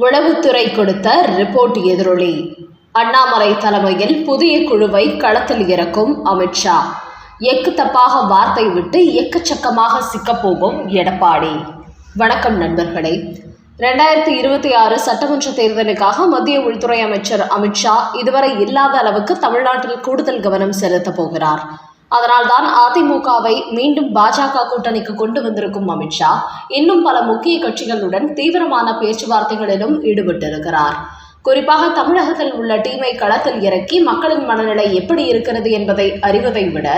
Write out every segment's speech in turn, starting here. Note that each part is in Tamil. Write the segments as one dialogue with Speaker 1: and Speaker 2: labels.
Speaker 1: உளவுத்துறை கொடுத்த ரிப்போர்ட் எதிரொலி. அண்ணாமலை தலைமையில் புதிய குழுவை களத்தில் இறக்கும் அமித்ஷா. எக்கு தப்பாக வார்த்தை விட்டு எக்கச்சக்கமாக சிக்கப்போகும் எடப்பாடி. வணக்கம் நண்பர்களே. ரெண்டாயிரத்தி இருபத்தி ஆறு சட்டமன்ற தேர்தலுக்காக மத்திய உள்துறை அமைச்சர் அமித்ஷா இதுவரை இல்லாத அளவுக்கு தமிழ்நாட்டில் கூடுதல் கவனம் செலுத்தப் போகிறார். அதனால்தான் அதிமுகவை மீண்டும் பாஜக கூட்டணிக்கு கொண்டு வந்திருக்கும் அமித்ஷா இன்னும் பல முக்கிய கட்சிகளுடன் தீவிரமான பேச்சுவார்த்தைகளிலும் ஈடுபட்டிருக்கிறார். குறிப்பாக தமிழகத்தில் உள்ள டீமை களத்தில் இறக்கி மக்களின் மனநிலை எப்படி இருக்கிறது என்பதை அறிவதை விட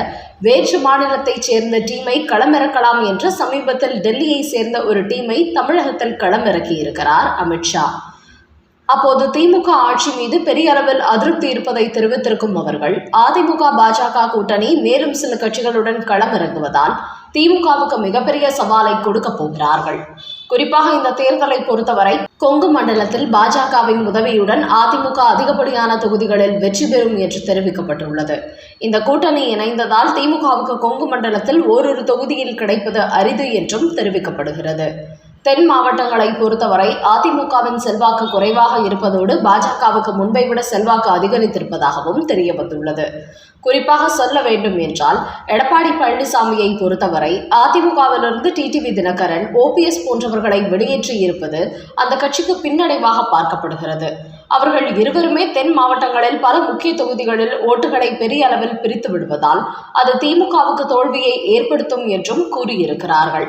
Speaker 1: வேற்று மாநிலத்தைச் சேர்ந்த டீமை களமிறக்கலாம் என்று சமீபத்தில் டெல்லியை சேர்ந்த ஒரு டீமை தமிழகத்தில் களமிறக்கியிருக்கிறார் அமித்ஷா அப்போது திமுக ஆட்சி மீது பெரிய அளவில் அதிருப்தி இருப்பதை தெரிவித்திருக்கும் அவர்கள் அதிமுக பாஜக கூட்டணி மேலும் சில கட்சிகளுடன் களமிறங்குவதால் திமுகவுக்கு மிகப்பெரிய சவாலை கொடுக்க போகிறார்கள். குறிப்பாக இந்த தேர்தலை பொறுத்தவரை கொங்கு மண்டலத்தில் பாஜகவின் உதவியுடன் அதிமுக அதிகப்படியான தொகுதிகளில் வெற்றி பெறும் என்று தெரிவிக்கப்பட்டுள்ளது. இந்த கூட்டணி இணைந்ததால் திமுகவுக்கு கொங்கு மண்டலத்தில் ஓரிரு தொகுதியில் கிடைப்பது அரிது என்றும் தெரிவிக்கப்படுகிறது. தென் மாவட்டங்களை பொறுத்தவரை அதிமுகவின் செல்வாக்கு குறைவாக இருப்பதோடு பாஜகவுக்கு முன்பை விட செல்வாக்கு அதிகரித்திருப்பதாகவும் தெரிய வந்துள்ளது குறிப்பாக சொல்ல வேண்டும் என்றால் எடப்பாடி பழனிசாமியை பொறுத்தவரை அதிமுகவிலிருந்து டிடிவி தினகரன் ஓபிஎஸ் போன்றவர்களை வெளியேற்றி இருப்பது அந்த கட்சிக்கு பின்னடைவாக பார்க்கப்படுகிறது. அவர்கள் இருவருமே தென் மாவட்டங்களில் பல முக்கிய தொகுதிகளில் ஓட்டுகளை பெரிய அளவில் பிரித்து விடுவதால் அது திமுகவுக்கு தோல்வியை ஏற்படுத்தும் என்றும் கூறியிருக்கிறார்கள்.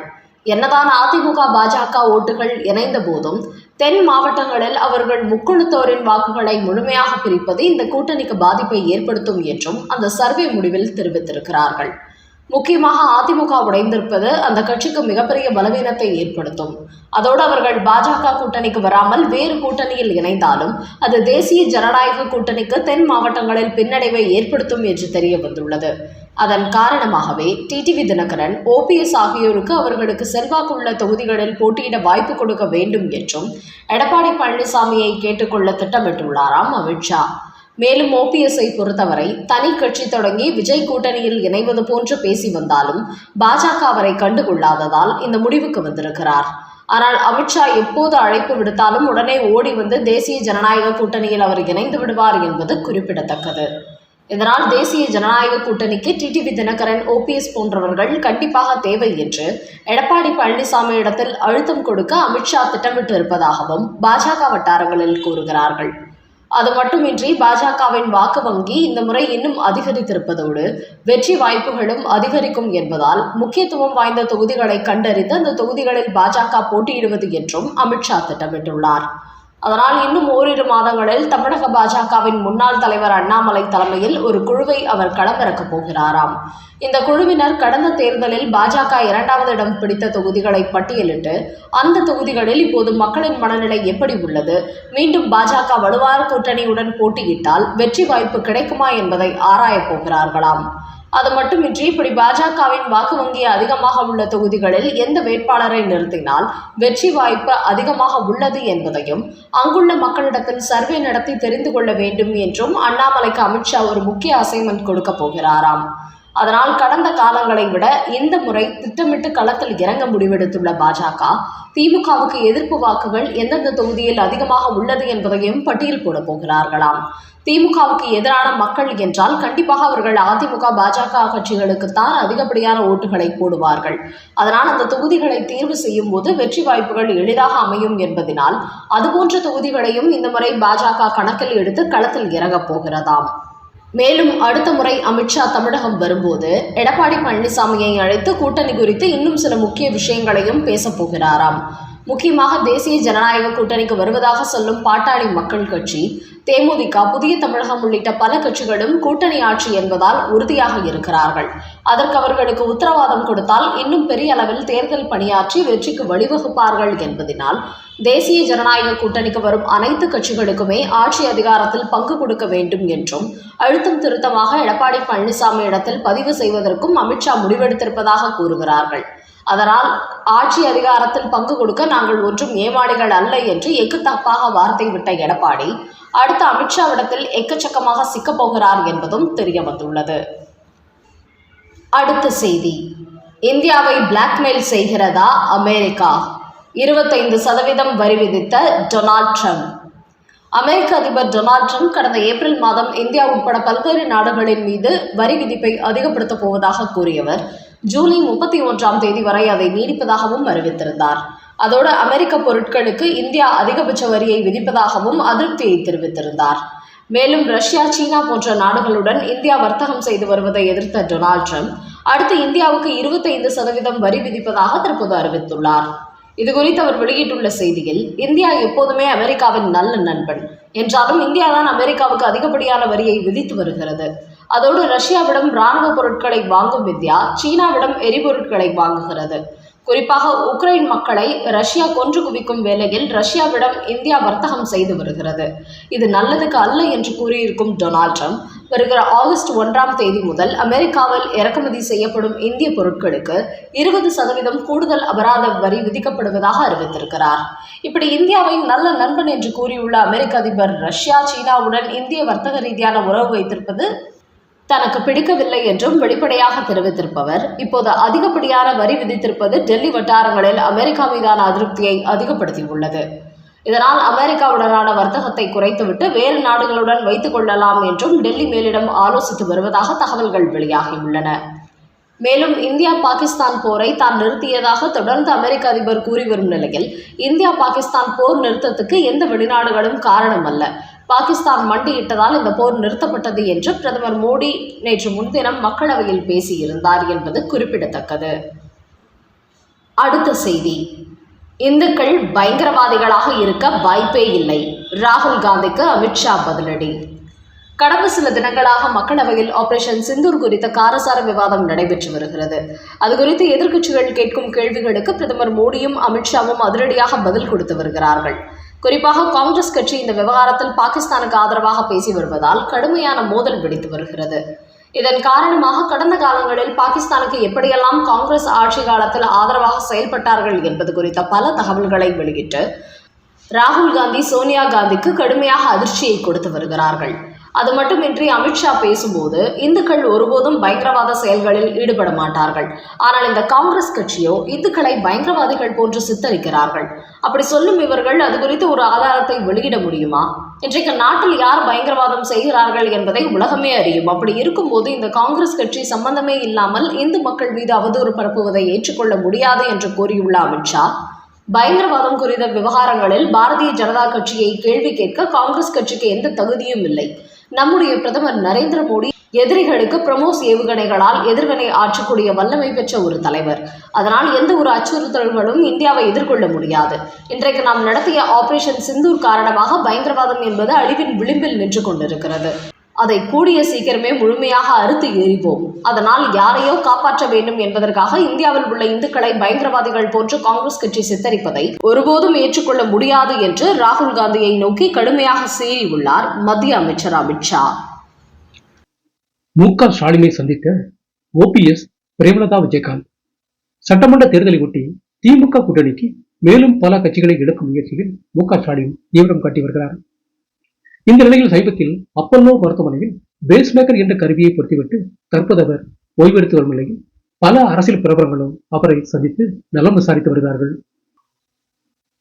Speaker 1: என்னதான் அதிமுக பாஜக ஓட்டுகள் இணைந்த போதும் தென் மாவட்டங்களில் அவர்கள் முக்குழுத்தோரின் வாக்குகளை முழுமையாக பிரிப்பது இந்த கூட்டணிக்கு பாதிப்பை ஏற்படுத்தும் என்றும் அந்த சர்வே முடிவில் தெரிவித்திருக்கிறார்கள். முக்கியமாக அதிமுக உடைந்திருப்பது அந்த கட்சிக்கு மிகப்பெரிய பலவீனத்தை ஏற்படுத்தும். அதோடு அவர்கள் பாஜக கூட்டணிக்கு வராமல் வேறு கூட்டணியில் இணைந்தாலும் அது தேசிய ஜனநாயக கூட்டணிக்கு தென் மாவட்டங்களில் பின்னடைவை ஏற்படுத்தும் என்று தெரிய வந்துள்ளது. அதன் காரணமாகவே டிடிவி தினகரன் ஓபிஎஸ் ஆகியோருக்கு அவர்களுக்கு செல்வாக்குள்ள தொகுதிகளில் போட்டியிட வாய்ப்பு கொடுக்க வேண்டும் என்றும் எடப்பாடி பழனிசாமியை கேட்டுக்கொள்ள திட்டமிட்டுள்ளாராம் அமித்ஷா. மேலும் ஓபிஎஸ்ஐ பொறுத்தவரை தனி கட்சி தொடங்கி விஜய் கூட்டணியில் இணைவது போன்று பேசி வந்தாலும் பாஜக அவரை கண்டுகொள்ளாததால் இந்த முடிவுக்கு வந்திருக்கிறார். ஆனால் அமித்ஷா எப்போது அழைப்பு விடுத்தாலும் உடனே ஓடி வந்து தேசிய ஜனநாயக கூட்டணியில் அவர் இணைந்து விடுவார் என்பது குறிப்பிடத்தக்கது. இதனால் தேசிய ஜனநாயக கூட்டணிக்கு டிடிவி தினகரன் ஓபிஎஸ் போன்றவர்கள் கண்டிப்பாக தேவை என்று எடப்பாடி பழனிசாமி இடத்தில் அழுத்தம் கொடுக்க அமித்ஷா திட்டமிட்டு இருப்பதாகவும் பாஜக வட்டாரங்களில் கூறுகிறார்கள். அது மட்டுமின்றி பாஜகவின் வாக்கு வங்கி இந்த முறை இன்னும் அதிகரித்திருப்பதோடு வெற்றி வாய்ப்புகளும் அதிகரிக்கும் என்பதால் முக்கியத்துவம் வாய்ந்த தொகுதிகளை கண்டறிந்து அந்த தொகுதிகளில் பாஜக போட்டியிடுவது என்றும் அமித்ஷா திட்டமிட்டுள்ளார். அதனால் இன்னும் ஓரிரு மாதங்களில் தமிழக பாஜகவின் முன்னாள் தலைவர் அண்ணாமலை தலைமையில் ஒரு குழுவை அவர் களமிறக்கப் போகிறாராம். இந்த குழுவினர் கடந்த தேர்தலில் பாஜக இரண்டாவது இடம் பிடித்த தொகுதிகளை பட்டியலிட்டு அந்த தொகுதிகளில் இப்போது மக்களின் மனநிலை எப்படி உள்ளது? மீண்டும் பாஜக வலுவான கூட்டணியுடன் போட்டியிட்டால் வெற்றி வாய்ப்பு கிடைக்குமா என்பதை ஆராயப் போகிறார்களாம். அது மட்டுமின்றி இப்படி பாஜகவின் வாக்கு வங்கி அதிகமாக உள்ள தொகுதிகளில் எந்த வேட்பாளரை நிறுத்தினால் வெற்றி வாய்ப்பு அதிகமாக உள்ளது என்பதையும் அங்குள்ள மக்களிடத்தில் சர்வே நடத்தி தெரிந்து கொள்ள வேண்டும் என்றும் அண்ணாமலைக்கு அமித்ஷா ஒரு முக்கிய அசைன்மெண்ட் கொடுக்க போகிறாராம். அதனால் கடந்த காலங்களை விட இந்த முறை திட்டமிட்டு களத்தில் இறங்க முடிவெடுத்துள்ள பாஜக திமுகவுக்கு எதிர்ப்பு வாக்குகள் எந்தெந்த தொகுதியில் அதிகமாக உள்ளது என்பதையும் பட்டியல் போட போகிறார்களாம். திமுகவுக்கு எதிரான மக்கள் என்றால் கண்டிப்பாக அவர்கள் அதிமுக பாஜக கட்சிகளுக்குத்தான் அதிகப்படியான ஓட்டுகளை போடுவார்கள். அதனால் அந்த தொகுதிகளை தேர்வு செய்யும் போது வெற்றி வாய்ப்புகள் எளிதாக அமையும் என்பதனால் அதுபோன்ற தொகுதிகளையும் இந்த முறை பாஜக கணக்கில் எடுத்து களத்தில் இறங்கப் போகிறதாம். மேலும் அடுத்த முறை அமித்ஷா தமிழகம் வரும்போது எடப்பாடி பழனிசாமியை அழைத்து கூட்டணி குறித்து இன்னும் சில முக்கிய விஷயங்களையும் பேசப்போகிறாராம் முக்கியமாக தேசிய ஜனநாயக கூட்டணிக்கு வருவதாக சொல்லும் பாட்டாளி மக்கள் கட்சி தேமுதிக புதிய தமிழகம் உள்ளிட்ட பல கட்சிகளும் கூட்டணி ஆட்சி என்பதால் உறுதியாக இருக்கிறார்கள். அதற்கு அவர்களுக்கு உத்தரவாதம் கொடுத்தால் இன்னும் பெரிய அளவில் தேர்தல் பணியாற்றி வெற்றிக்கு வழிவகுப்பார்கள் என்பதனால் தேசிய ஜனநாயக கூட்டணிக்கு வரும் அனைத்து கட்சிகளுக்குமே ஆட்சி அதிகாரத்தில் பங்கு கொடுக்க வேண்டும் என்றும் அழுத்தம் திருத்தமாக எடப்பாடி பழனிசாமி இடத்தில் பதிவு செய்வதற்கும் அமித்ஷா முடிவெடுத்திருப்பதாக கூறுகிறார்கள். அதனால் ஆட்சி அதிகாரத்தில் பங்கு கொடுக்க நாங்கள் ஒன்றும் ஏமாளிகள் அல்ல என்று எக்கு தப்பாக வார்த்தை விட்ட எடப்பாடி அடுத்த அமித்ஷாவிடத்தில் எக்கச்சக்கமாக சிக்கப்போகிறார் என்பதும் தெரிய வந்துள்ளது. அடுத்த செய்தி. இந்தியாவை பிளாக்மெயில் செய்கிறதா அமெரிக்கா? இருபத்தைந்து சதவீதம் வரி விதித்த டொனால்ட் ட்ரம்ப். அமெரிக்க அதிபர் டொனால்ட் ட்ரம்ப் கடந்த ஏப்ரல் மாதம் இந்தியா உட்பட பல்வேறு நாடுகளின் மீது வரி விதிப்பை அதிகப்படுத்தப் போவதாக கூறியவர். ஜூலை முப்பத்தி ஒன்றாம் தேதி வரை அதை நீடிப்பதாகவும் அறிவித்திருந்தார். அதோடு அமெரிக்க பொருட்களுக்கு இந்தியா அதிகபட்ச வரியை விதிப்பதாகவும் அதிருப்தியை தெரிவித்திருந்தார். மேலும் ரஷ்யா சீனா போன்ற நாடுகளுடன் இந்தியா வர்த்தகம் செய்து வருவதை எதிர்த்த டொனால்ட் ட்ரம்ப் அடுத்து இந்தியாவுக்கு இருபத்தைந்து சதவீதம் வரி விதிப்பதாக தற்போது அறிவித்துள்ளார். இது குறித்து அவர் வெளியிட்டுள்ள செய்தியில் இந்தியா எப்போதுமே அமெரிக்காவின் நல்ல நண்பன். என்றாலும் இந்தியா தான் அமெரிக்காவுக்கு அதிகப்படியான வரியை விதித்து வருகிறது. அதோடு ரஷ்யாவிடம் இராணுவ பொருட்களை வாங்கும் இந்தியா சீனாவிடம் எரிபொருட்களை வாங்குகிறது. குறிப்பாக உக்ரைன் மக்களை ரஷ்யா கொன்று குவிக்கும் வேளையில் ரஷ்யாவிடம் இந்தியா வர்த்தகம் செய்து வருகிறது. இது நல்லதுக்கு அல்ல என்று கூறியிருக்கும் டொனால்ட் ட்ரம்ப் வருகிற ஆகஸ்ட் ஒன்றாம் தேதி முதல் அமெரிக்காவில் இறக்குமதி செய்யப்படும் இந்திய பொருட்களுக்கு இருபது சதவீதம் கூடுதல் அபராத வரி விதிக்கப்படுவதாக அறிவித்திருக்கிறார். இப்படி இந்தியாவை நல்ல நண்பன் என்று கூறியுள்ள அமெரிக்க அதிபர் ரஷ்யா சீனாவுடன் இந்திய வர்த்தக ரீதியான உறவு வைத்திருப்பது தனக்கு பிடிக்கவில்லை என்றும் வெளிப்படையாக தெரிவித்திருப்பவர். இப்போது அதிகப்படியான வரி விதித்திருப்பது டெல்லி வட்டாரங்களில் அமெரிக்கா மீதான அதிருப்தியை அதிகப்படுத்தியுள்ளது. இதனால் அமெரிக்காவுடனான வர்த்தகத்தை குறைத்துவிட்டு வேறு நாடுகளுடன் வைத்துக் கொள்ளலாம் என்றும் டெல்லி மேலிடம் ஆலோசித்து வருவதாக தகவல்கள் வெளியாகியுள்ளன. மேலும் இந்தியா பாகிஸ்தான் போரை தான் நிறுத்தியதாக தொடர்ந்து அமெரிக்க அதிபர் கூறி வரும் நிலையில் இந்தியா பாகிஸ்தான் போர் நிறுத்தத்துக்கு எந்த வெளிநாடுகளும் காரணம் அல்ல பாகிஸ்தான் மண்டியிட்டதால் இந்த போர் நிறுத்தப்பட்டது என்று பிரதமர் மோடி நேற்று முன்தினம் மக்களவையில் பேசியிருந்தார் என்பது குறிப்பிடத்தக்கது. அடுத்த செய்தி. இந்துக்கள் பயங்கரவாதிகளாக இருக்க வாய்ப்பே இல்லை. ராகுல் காந்திக்கு அமித்ஷா பதிலடி. கடந்த சில தினங்களாக மக்களவையில் ஆபரேஷன் சிந்தூர் குறித்த காரசார விவாதம் நடைபெற்று வருகிறது. அது குறித்து எதிர்க்கட்சிகள் கேட்கும் கேள்விகளுக்கு பிரதமர் மோடியும் அமித்ஷாவும் அதிரடியாக பதில் கொடுத்து வருகிறார்கள். குறிப்பாக காங்கிரஸ் கட்சி இந்த விவகாரத்தில் பாகிஸ்தானுக்கு ஆதரவாக பேசி வருவதால் கடுமையான மோதல் வெடித்து வருகிறது. இதன் காரணமாக கடந்த காலங்களில் பாகிஸ்தானுக்கு எப்படியெல்லாம் காங்கிரஸ் ஆட்சி காலத்தில் ஆதரவாக செயல்பட்டார்கள் என்பது குறித்த பல தகவல்களை வெளியிட்டு ராகுல் காந்தி சோனியா காந்திக்கு கடுமையாக அதிர்ச்சியை கொடுத்து வருகிறார்கள். அது மட்டுமின்றி அமித்ஷா பேசும்போது இந்துக்கள் ஒருபோதும் பயங்கரவாத செயல்களில் ஈடுபட மாட்டார்கள். ஆனால் இந்த காங்கிரஸ் கட்சியோ இந்துக்களை பயங்கரவாதிகள் போன்று சித்தரிக்கிறார்கள். அப்படி சொல்லும் இவர்கள் அது குறித்து ஒரு ஆதாரத்தை வெளியிட முடியுமா? இன்றைக்கு நாட்டில் யார் பயங்கரவாதம் செய்கிறார்கள் என்பதை உலகமே அறியும். அப்படி இருக்கும்போது இந்த காங்கிரஸ் கட்சி சம்பந்தமே இல்லாமல் இந்து மக்கள் மீது அவதூறு பரப்புவதை ஏற்றுக்கொள்ள முடியாது என்று கூறியுள்ள அமித்ஷா பயங்கரவாதம் குறித்த விவகாரங்களில் பாரதிய ஜனதா கட்சியை கேள்வி கேட்க காங்கிரஸ் கட்சிக்கு எந்த தகுதியும் இல்லை. நம்முடைய பிரதமர் நரேந்திர மோடி எதிரிகளுக்கு பிரமோஸ் ஏவுகணைகளால் எதிர்வினை ஆற்றக்கூடிய வல்லமை பெற்ற ஒரு தலைவர். அதனால் எந்த ஒரு அச்சுறுத்தல்களும் இந்தியாவை எதிர்கொள்ள முடியாது. இன்றைக்கு நாம் நடத்திய ஆபரேஷன் சிந்தூர் காரணமாக பயங்கரவாதம் என்பது அழிவின் விளிம்பில் நின்று கொண்டிருக்கிறது. அதை கூடிய சீக்கிரமே முழுமையாக அறுத்து எறிவோம் அதனால் யாரையோ காப்பாற்ற வேண்டும் என்பதற்காக இந்தியாவில் உள்ள இந்துக்களை பயங்கரவாதிகள் போன்று காங்கிரஸ் கட்சி சித்தரிப்பதை ஒருபோதும் ஏற்றுக்கொள்ள முடியாது என்று ராகுல் காந்தியை நோக்கி கடுமையாக சீறியுள்ளார் மத்திய அமைச்சர் அமித்ஷா
Speaker 2: மு க. ஸ்டாலினை சந்தித்த ஓபிஎஸ் பிரேமலதா விஜயகாந்த். சட்டமன்ற தேர்தலை ஒட்டி திமுக கூட்டணிக்கு மேலும் பல கட்சிகளை எடுக்கும் முயற்சியில் மு க. ஸ்டாலின் தீவிரம் காட்டி வருகிறார். இந்த நிலையில் சைபத்தில் அப்பல்லோ மருத்துவமனையில் பேஸ்மேக்கர் என்ற கருவியை பொருத்திவிட்டு தற்போது அவர் ஓய்வெடுத்து வரும் நிலையில் பல அரசியல் பிரபலங்களும் அவரை சந்தித்து நலம் விசாரித்து வருகிறார்கள்.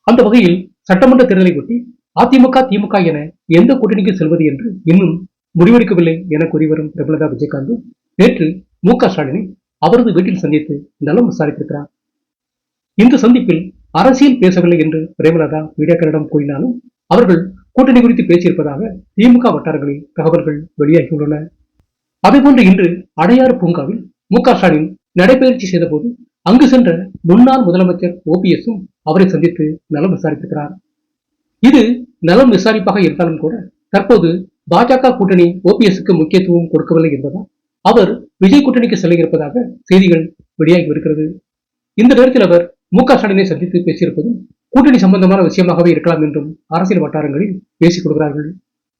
Speaker 2: அந்த வகையில் சட்டமன்ற தேர்தலை ஒட்டி அதிமுக திமுக என எந்த கூட்டணிக்கு செல்வது என்று இன்னும் முடிவெடுக்கவில்லை என கூறி வரும் பிரபலதா விஜயகாந்த் நேற்று மு க ஸ்டாலினை அவரது வீட்டில் சந்தித்து நலம் விசாரித்திருக்கிறார். இந்த சந்திப்பில் அரசியல் பேசவில்லை என்று பிரேமலதா மீடியாக்களிடம் கூறினாலும் அவர்கள் கூட்டணி குறித்து பேசியிருப்பதாக திமுக வட்டாரங்களில் தகவல்கள் வெளியாகியுள்ளன. அதேபோன்று இன்று அடையாறு பூங்காவில் மு க ஸ்டாலின் நடைபயிற்சி செய்தபோது அங்கு சென்ற முன்னாள் முதலமைச்சர் ஓபிஎஸும் அவரை சந்தித்து நலம் விசாரித்திருக்கிறார். இது நலம் விசாரிப்பாக இருந்தாலும் கூட தற்போது பாஜக கூட்டணி ஓபிஎஸ்க்கு முக்கியத்துவம் கொடுக்கவில்லை என்பதால் அவர் விஜய் கூட்டணிக்கு செல்ல இருப்பதாக செய்திகள் வெளியாகி வருகிறது இந்த நேரத்தில் அவர் மு க ஸ்டாலினை சந்தித்து பேசியிருப்பதும் கூட்டணி சம்பந்தமான விஷயமாகவே இருக்கலாம் என்றும் அரசியல் வட்டாரங்களில் பேசிக் கொள்கிறார்கள்.